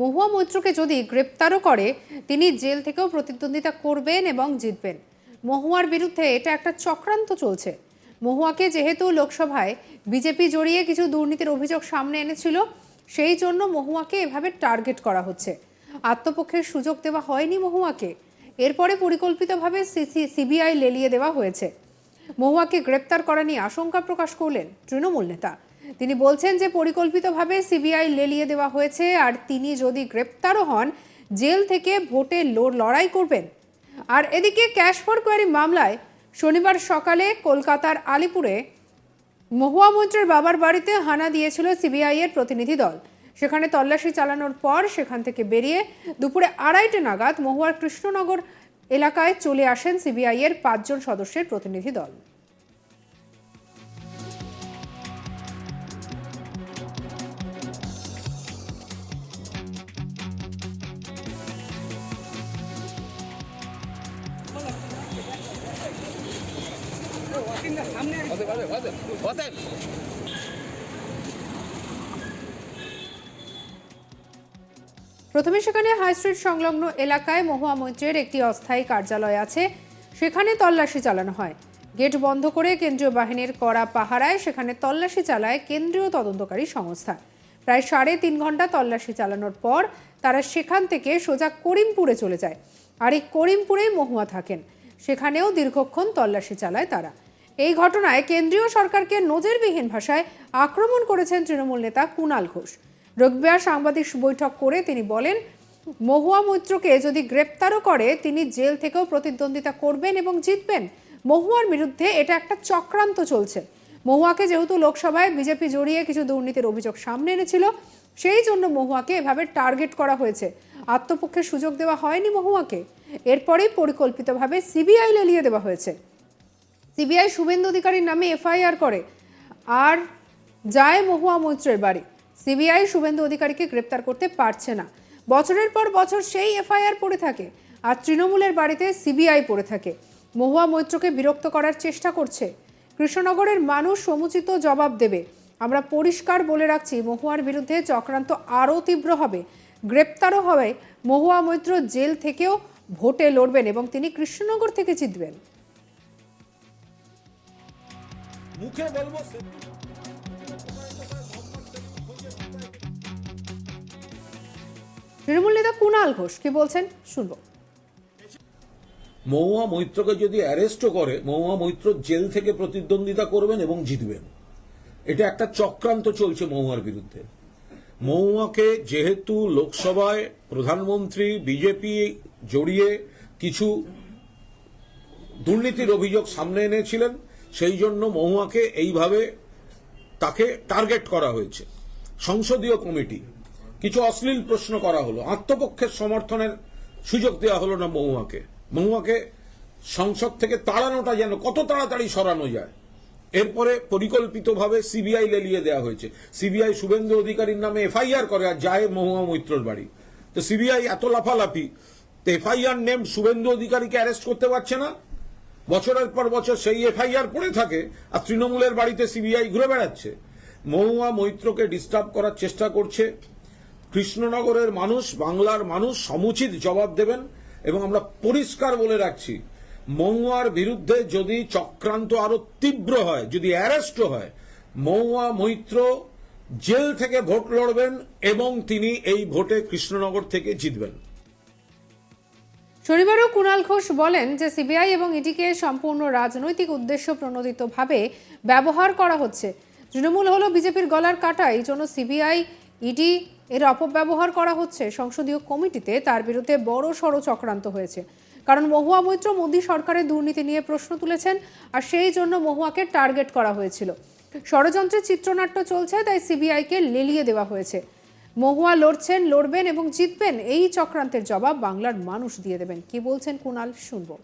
মহুয়া মৈত্রকে যদি গ্রেপ্তারও করে, তিনি জেল থেকেও প্রতিদ্বন্দ্বিতা করবেন এবং জিতবেন। মহুয়ার বিরুদ্ধে এটা একটা চক্রান্ত চলছে। মহুয়াকে যেহেতু লোকসভায় বিজেপি জড়িয়ে কিছু দুর্নীতির অভিযোগ সামনে এনেছিল, সেই জন্য মহুয়াকে এভাবে টার্গেট করা হচ্ছে। আত্মপক্ষের সুযোগ দেওয়া হয়নি মহুয়াকে। এরপরে পরিকল্পিতভাবে সিসি, সিবিআই লেলিয়ে দেওয়া হয়েছে। মহুয়াকে গ্রেপ্তার করা নিয়ে আশঙ্কা প্রকাশ করলেন তৃণমূল নেতা। তিনি বলছেন যে পরিকল্পিতভাবে সিবিআই লেলিয়ে দেওয়া হয়েছে, আর তিনি যদি গ্রেপ্তারও হন, জেল থেকে ভোটে লড়াই করবেন। আর এদিকে ক্যাশ ফর কোয়ারি মামলায় শনিবার সকালে কলকাতার আলিপুরে মহুয়া মৈত্রের বাবার বাড়িতে হানা দিয়েছিল সিবিআই এর প্রতিনিধি দল। সেখানে তল্লাশি চালানোর পর সেখান থেকে বেরিয়ে দুপুরে আড়াইটে নাগাদ মহুয়ার কৃষ্ণনগর এলাকায় চলে আসেন সিবিআই এর পাঁচজন সদস্যের প্রতিনিধি দল। প্রথমে সেখানে হাই স্ট্রিট সংলগ্ন এলাকায় মহুয়া মৈত্রের একটি অস্থায়ী কার্যালয় আছে। সেখানে তল্লাশি চালানো হয়। গেট বন্ধ করে কেন্দ্রীয় বাহিনীর কড়া পাহারায় সেখানে তল্লাশি চালায় কেন্দ্রীয় তদন্তকারী সংস্থা। প্রায় সাড়ে তিন ঘণ্টা তল্লাশি চালানোর পর তারা সেখান থেকে সোজা করিমপুরে চলে যায়। আর এই করিমপুরেই মহুয়া থাকেন। সেখানেও দীর্ঘক্ষণ তল্লাশি চালায় তারা। এই ঘটনায় কেন্দ্রীয় সরকারকে নজিরবিহীন ভাষায় আক্রমণ করেছেন তৃণমূল নেতা কুণাল ঘোষ। রবিবার সাংবাদিক বৈঠক করে তিনি বলেন, মহুয়া মৈত্রকে যদি গ্রেপ্তারও করে, তিনি জেল থেকেও প্রতিদ্বন্দ্বিতা করবেন এবং জিতবেন। মহুয়ার বিরুদ্ধে এটা একটা চক্রান্ত চলছে। মহুয়াকে যেহেতু লোকসভায় বিজেপি জড়িয়ে কিছু দুর্নীতির অভিযোগ সামনে এনেছিল, সেই জন্য মহুয়াকে এভাবে টার্গেট করা হয়েছে। আত্মপক্ষের সুযোগ দেওয়া হয়নি মহুয়াকে। এরপরেই পরিকল্পিতভাবে সিবিআই লেলিয়ে দেওয়া হয়েছে। সিবিআই শুভেন্দু অধিকারীর নামে এফআইআর করে। আর যায় মহুয়া মৈত্রের বাড়ি। সিবিআই শুভেন্দু অধিকারীকে গ্রেপ্তার করতে পারছে না। বছরের পর বছর সেই এফআইআর পড়ে থাকে আর তৃণমূলের বাড়িতে সিবিআই পড়ে থাকে। মহুয়া মৈত্রকে বিরক্ত করার চেষ্টা করছে। কৃষ্ণনগরের মানুষ সমুচিত জবাব দেবে। আমরা পরিষ্কার বলে রাখছি, মহুয়ার বিরুদ্ধে চক্রান্ত আরও তীব্র হবে। গ্রেপ্তারও হবে মহুয়া মৈত্র জেল থেকেও ভোটে লড়বেন এবং তিনি কৃষ্ণনগর থেকে জিতবেন। মুখে বলব তৃণমূল নেতা কুণাল ঘোষ কি বলছেন? শুনব। মহুয়া মৈত্রকে যদি অ্যারেস্টও করে মহুয়া মৈত্র জেল থেকে প্রতিদ্বন্দ্বিতা করবেন এবং জিতবেন। এটা একটা চক্রান্ত চলছে মহুয়ার বিরুদ্ধে। মহুয়াকে যেহেতু লোকসভায় প্রধানমন্ত্রী বিজেপি জড়িয়ে কিছু দুর্নীতির অভিযোগ সামনে এনেছিলেন সেই জন্য মহুয়াকে এইভাবে তাকে টার্গেট করা হয়েছে। সংসদীয় কমিটি। কিছু অশ্লীল প্রশ্ন করা হলো। আত্মপক্ষের সমর্থনের সুযোগ দেওয়া হলো না মহুয়াকে। মহুয়াকে সংসদ থেকে তাড়ানোটা যেন কত তাড়াতাড়ি সরানো যায়। এরপরে পরিকল্পিতভাবে সিবিআই লেলিয়ে দেওয়া হয়েছে। সিবিআই শুভেন্দু অধিকারীর নামে এফআইআর করে আর যায় মহুয়া মৈত্রর বাড়ি। তো সিবিআই এত লাফালাফি, তো এফআইআর নেম শুভেন্দু অধিকারীকে অ্যারেস্ট করতে পারছে না? বছরের পর বছর সেই এফআইআর পড়ে থাকে আর তৃণমূলের বাড়িতে সিবিআই ঘুরে বেড়াচ্ছে। মহুয়া মৈত্রকে ডিস্টার্ব করার চেষ্টা করছে। কৃষ্ণনগরের মানুষ, বাংলার মানুষ সমুচিত জবাব দেবেন এবং আমরা পরিষ্কার বলে রাখছি, মহুয়ার বিরুদ্ধে যদি চক্রান্ত আরও তীব্র হয়, যদি অ্যারেস্ট হয়, মহুয়া মৈত্র জেল থেকে ভোট লড়বেন এবং তিনি এই ভোটে কৃষ্ণনগর থেকে জিতবেন। শনিবারও কুণাল ঘোষ বলেন যে সিবিআই এবং ইডিকে সম্পূর্ণ রাজনৈতিক উদ্দেশ্য প্রণোদিতভাবে ব্যবহার করা হচ্ছে। তৃণমূল হলো বিজেপির গলার কাটা, এই জন্য সিবিআই, ইডি এর অপব্যবহার করা হচ্ছে। সংসদীয় কমিটিতে তার বিরুদ্ধে বড় সড় চক্রান্ত হয়েছে। কারণ মহুয়া মৈত্র মোদী সরকারের দুর্নীতি নিয়ে প্রশ্ন তুলেছেন আর সেই জন্য মহুয়াকে টার্গেট করা হয়েছিল। ষড়যন্ত্রের চিত্রনাট্য চলছে, তাই সিবিআইকে লেলিয়ে দেওয়া হয়েছে। মহুয়া লড়ছেন, লড়বেন এবং জিতবেন। এই চক্রান্তের জবাব বাংলার মানুষ দিয়ে দেবেন। কি বলছেন কুণাল শুনব।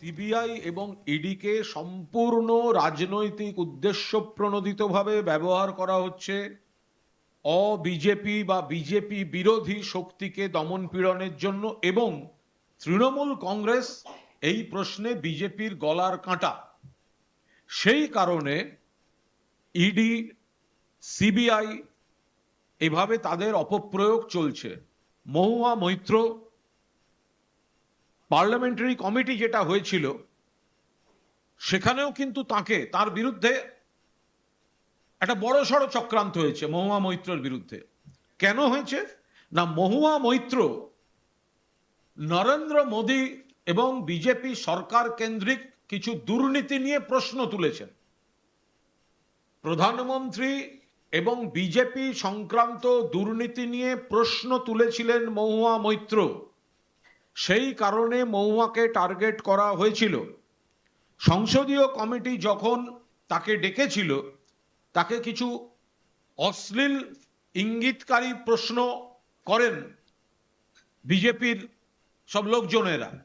সিবিআই এবং ইডিকে সম্পূর্ণ রাজনৈতিক উদ্দেশ্য প্রণোদিতভাবে ব্যবহার করা হচ্ছে। অবিজেপি বা বিজেপি বিরোধী শক্তিকে দমন পীড়নের জন্য এবং তৃণমূল কংগ্রেস এই প্রশ্নে বিজেপির গলার কাঁটা। সেই কারণে ইডি, সিবিআই এভাবে তাদের অপপ্রয়োগ চলছে। মহুয়া মৈত্র পার্লামেন্টারি কমিটি যেটা হয়েছিল, সেখানেও কিন্তু তাকে, তার বিরুদ্ধে একটা বড় সড় চক্রান্ত হয়েছে মহুয়া মৈত্রর বিরুদ্ধে। কেন হয়েছে? না, মহুয়া মৈত্র নরেন্দ্র মোদী এবং বিজেপি সরকার কেন্দ্রিক কিছু দুর্নীতি নিয়ে প্রশ্ন তুলেছেন। প্রধানমন্ত্রী এবং বিজেপি সংক্রান্ত দুর্নীতি নিয়ে প্রশ্ন তুলেছিলেন মহুয়া মৈত্র। সেই কারণে মহুয়াকে টার্গেট করা হয়েছিল। সংসদীয় কমিটি যখন তাকে ডেকেছিল, তাকে কিছু অশ্লীল ইঙ্গিতকারী প্রশ্ন করেন বিজেপির সব লোকজনেরা।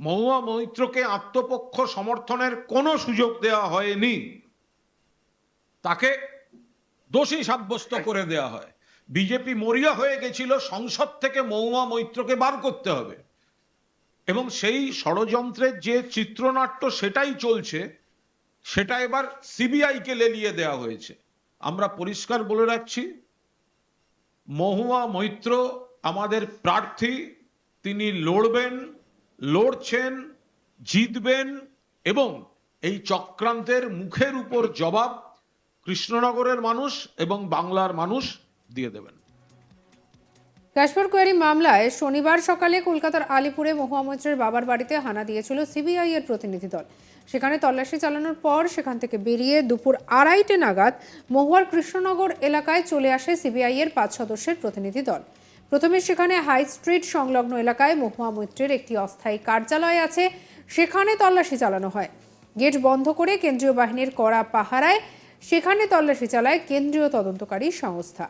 মহুয়া মৈত্রকে আত্মপক্ষ সমর্থনের কোনো সুযোগ দেওয়া হয়নি। তাকে দোষী সাব্যস্ত করে দেওয়া হয়। বিজেপি মরিয়া হয়ে গেছিল, সংসদ থেকে মহুয়া মৈত্রকে বার করতে হবে। এবং সেই ষড়যন্ত্রের যে চিত্রনাট্য সেটাই চলছে, সেটা এবার সিবিআই কে লেলিয়ে দেওয়া হয়েছে। আমরা পরিষ্কার বলে রাখছি, মহুয়া মৈত্র আমাদের প্রার্থী, তিনি লড়বেন, লড়ছেন, জিতবেন এবং এই চক্রান্তের মুখের উপর জবাব কৃষ্ণনগরের মানুষ এবং বাংলার মানুষ দিয়ে দেবেন। কাশ্মীর কোয়ারি মামলায় শনিবার সকালে কলকাতার আলিপুরে মহুয়া মৈত্রের বাবার বাড়িতে হানা দিয়েছিল সিবিআই এর প্রতিনিধি দল। সেখানে তল্লাশি চালানোর পর সেখান থেকে বেরিয়ে দুপুর আড়াইটে নাগাদ মহুয়ার কৃষ্ণনগর এলাকায় চলে আসে সিবিআই এর পাঁচ সদস্যের প্রতিনিধি দল। প্রথমে সেখানে হাই স্ট্রিট সংলগ্ন এলাকায় মহুয়া মৈত্রের একটি অস্থায়ী কার্যালয় আছে, সেখানে তল্লাশি চালানো হয়। গেট বন্ধ করে কেন্দ্রীয় বাহিনীর কড়া পাহারায় সেখানে তল্লাশি চালায় কেন্দ্রীয় তদন্তকারী সংস্থা।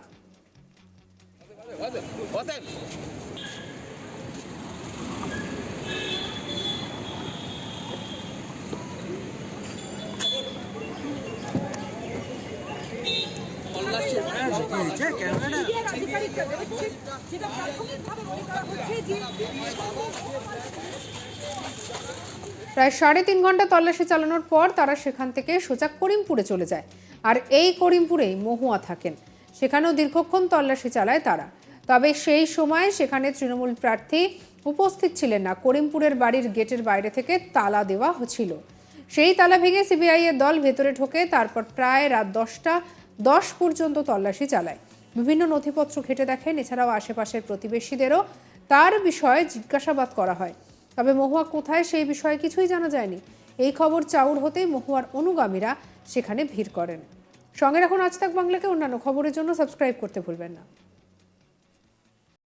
প্রায় সাড়ে তিন ঘণ্টা তল্লাশি চালানোর পর তারা সেখান থেকে সোজা করিমপুরে চলে যায়। আর এই করিমপুরেই মহুয়া থাকেন। সেখানেও দীর্ঘক্ষণ তল্লাশি চালায় তারা। তবে সেই সময় সেখানে তৃণমূল প্রার্থী উপস্থিত ছিলেন না। করিমপুরের বাড়ির গেটের বাইরে থেকে তালা দেওয়া হচ্ছিল সেই তালা ভেঙে সিবিআই এর দল ভেতরে ঢোকে, তারপর প্রায় রাত দশটা দশ পর্যন্ত তল্লাশি চালায়। বিভিন্ন নথিপত্র ঘেটে দেখেন, এছাড়াও আশেপাশের প্রতিবেশীদেরও তার বিষয়ে জিজ্ঞাসাবাদ করা হয়। তবে মহুয়া কোথায় সেই বিষয়ে কিছুই জানা যায়নি। এই খবর চাউর হতেই মহুয়ার অনুগামীরা সেখানে ভিড় করেন। সঙ্গে রাখুন আজ তাক বাংলাকে। অন্যান্য খবরের জন্য সাবস্ক্রাইব করতে ভুলবেন না।